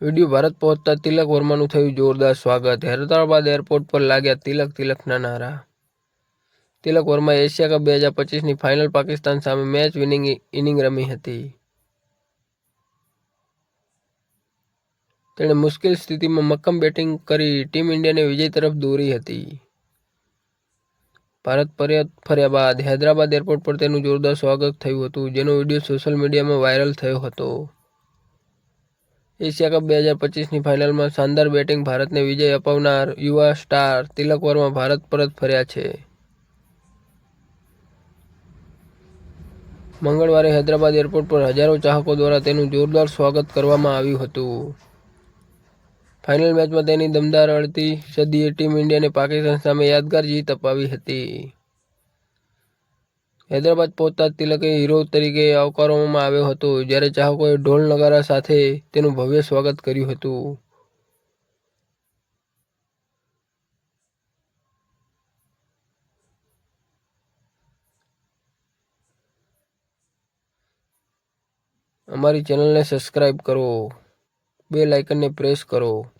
Video Bharat પહોંચતા તિલક વર્માનું થયું જોરદાર સ્વાગત. હૈદરાબાદ એરપોર્ટ પર લાગ્યા તિલક, તિલકના નારા. તિલક વર્માએ એશિયા કપ બે હજાર પચીસની ફાઇનલ પાકિસ્તાન સામે મેચ વિનિંગ ઇનિંગ રમી હતી. તેણે મુશ્કેલ સ્થિતિમાં મક્કમ બેટિંગ કરી ટીમ ઇન્ડિયાને વિજય તરફ દોરી હતી. ભારત ફર્યા બાદ હૈદરાબાદ એરપોર્ટ પર તેનું જોરદાર સ્વાગત થયું હતું, જેનો વીડિયો સોશિયલ મીડિયામાં વાયરલ થયો હતો. એશિયા કપ બે હજાર પચીસની ફાઇનલમાં શાનદાર બેટિંગ ભારતને વિજય અપાવનાર યુવા સ્ટાર તિલક વર્મા ભારત પરત ફર્યા છે. મંગળવારે હૈદરાબાદ એરપોર્ટ પર હજારો ચાહકો દ્વારા તેનું જોરદાર સ્વાગત કરવામાં આવ્યું હતું. ફાઇનલ મેચમાં તેની દમદાર અડધી સદીએ ટીમ ઇન્ડિયાને પાકિસ્તાન સામે યાદગાર જીત અપાવી હતી. હૈદરાબાદ પહોંચતા તિલકે હીરો તરીકે આવકારવામાં આવ્યો હતો, જ્યારે ચાહકોએ ઢોલ નગારા સાથે તેનું ભવ્ય સ્વાગત કર્યું હતું. અમારી ચેનલને સબસ્ક્રાઇબ કરો, બે લાઇકનને પ્રેસ કરો.